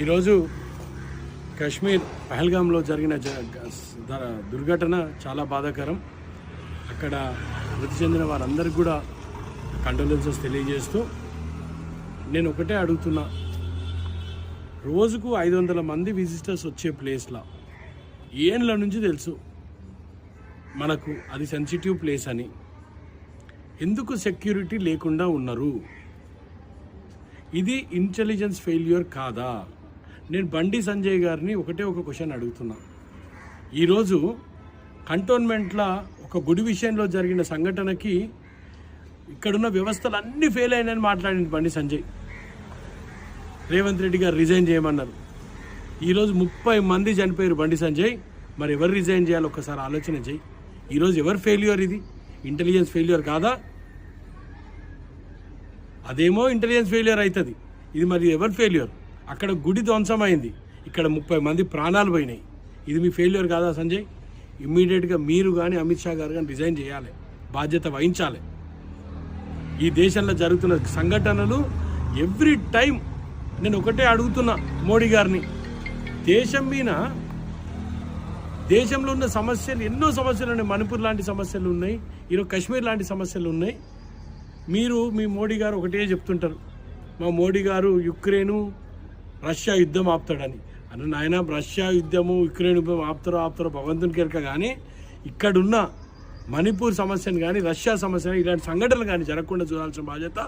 ఈరోజు కాశ్మీర్ పహల్గాంలో జరిగిన జ- ద- దుర్ఘటన చాలా బాధాకరం. అక్కడ మృతి చెందిన వారందరికీ కూడా కండోలెన్సెస్ తెలియజేస్తూ నేను ఒకటే అడుగుతున్నా. రోజుకు ఐదు వందల మంది విజిటర్స్ వచ్చే ప్లేస్లో ఏండ్ల నుంచి తెలుసు మనకు అది సెన్సిటివ్ ప్లేస్ అని. ఎందుకు సెక్యూరిటీ లేకుండా ఉన్నారు? ఇది ఇంటెలిజెన్స్ ఫెయిల్యూర్ కాదా? నేను బండి సంజయ్ గారిని ఒకటే ఒక క్వశ్చన్ అడుగుతున్నా. ఈరోజు కంటోన్మెంట్ల ఒక గుడి విషయంలో జరిగిన సంఘటనకి ఇక్కడున్న వ్యవస్థలు అన్నీ ఫెయిల్ అయినాయని మాట్లాడింది బండి సంజయ్. రేవంత్ రెడ్డి గారు రిజైన్ చేయమన్నారు. ఈరోజు ముప్పై మంది చనిపోయారు బండి సంజయ్. మరి ఎవరు రిజైన్ చేయాలి ఒక్కసారి ఆలోచన చేయి. ఈరోజు ఎవరు ఫెయిల్యూర్ ఇది? ఇంటెలిజెన్స్ ఫెయిల్యూర్ కాదా? అదేమో ఇంటెలిజెన్స్ ఫెయిల్యూర్ అవుతుంది. ఇది మరి ఎవరు ఫెయిల్యూర్? అక్కడ గుడి ధ్వంసమైంది. ఇక్కడ ముప్పై మంది ప్రాణాలు పోయినాయి. ఇది మీ ఫెయిల్యూర్ కాదా సంజయ్? ఇమ్మీడియట్గా మీరు కానీ అమిత్ షా గారు కానీ రిజైన్ చేయాలి. బాధ్యత వహించాలి. ఈ దేశంలో జరుగుతున్న సంఘటనలు ఎవ్రీ టైం నేను ఒకటే అడుగుతున్నా మోడీ గారిని. దేశం మీద దేశంలో ఉన్న సమస్యలు ఎన్నో సమస్యలు ఉన్నాయి. మణిపూర్ లాంటి సమస్యలు ఉన్నాయి. ఈరోజు కాశ్మీర్ లాంటి సమస్యలు ఉన్నాయి. మీరు మీ మోడీ గారు ఒకటే చెప్తుంటారు. మా మోడీ గారు యుక్రెయిన్ రష్యా యుద్ధం ఆపుతాడని. అన్న నాయన రష్యా యుద్ధము యుక్రెయిన్ యుద్ధం ఆపుతారో ఆపుతారో భగవంతుని కెరక కానీ ఇక్కడున్న మణిపూర్ సమస్యను కానీ రష్యా సమస్యను ఇలాంటి సంఘటనలు కానీ జరగకుండా చూడాల్సిన బాధ్యత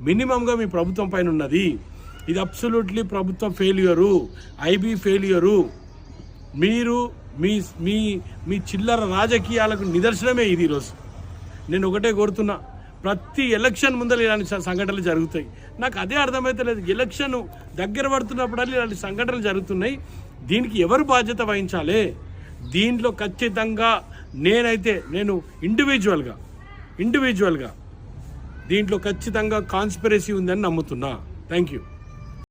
మినిమంగా మీ ప్రభుత్వం పైన ఉన్నది. ఇది అబ్సల్యూట్లీ ప్రభుత్వం ఫెయిల్యూరు ఐబీ ఫెయిల్యూరు. మీరు మీ మీ మీ చిల్లర రాజకీయాలకు నిదర్శనమే ఇది ఈరోజు. నేను ఒకటే కోరుతున్నా ప్రతి ఎలక్షన్ ముందర ఇలాంటి సంఘటనలు జరుగుతాయి. నాకు అదే అర్థమైతే లేదు. ఎలక్షన్ దగ్గర పడుతున్నప్పుడల్లా ఇలాంటి సంఘటనలు జరుగుతున్నాయి. దీనికి ఎవరు బాధ్యత వహించాలి? దీంట్లో ఖచ్చితంగా నేనైతే నేను ఇండివిజువల్గా ఇండివిజువల్గా దీంట్లో ఖచ్చితంగా కాన్స్పిరసీ ఉందని నమ్ముతున్నా. Thank you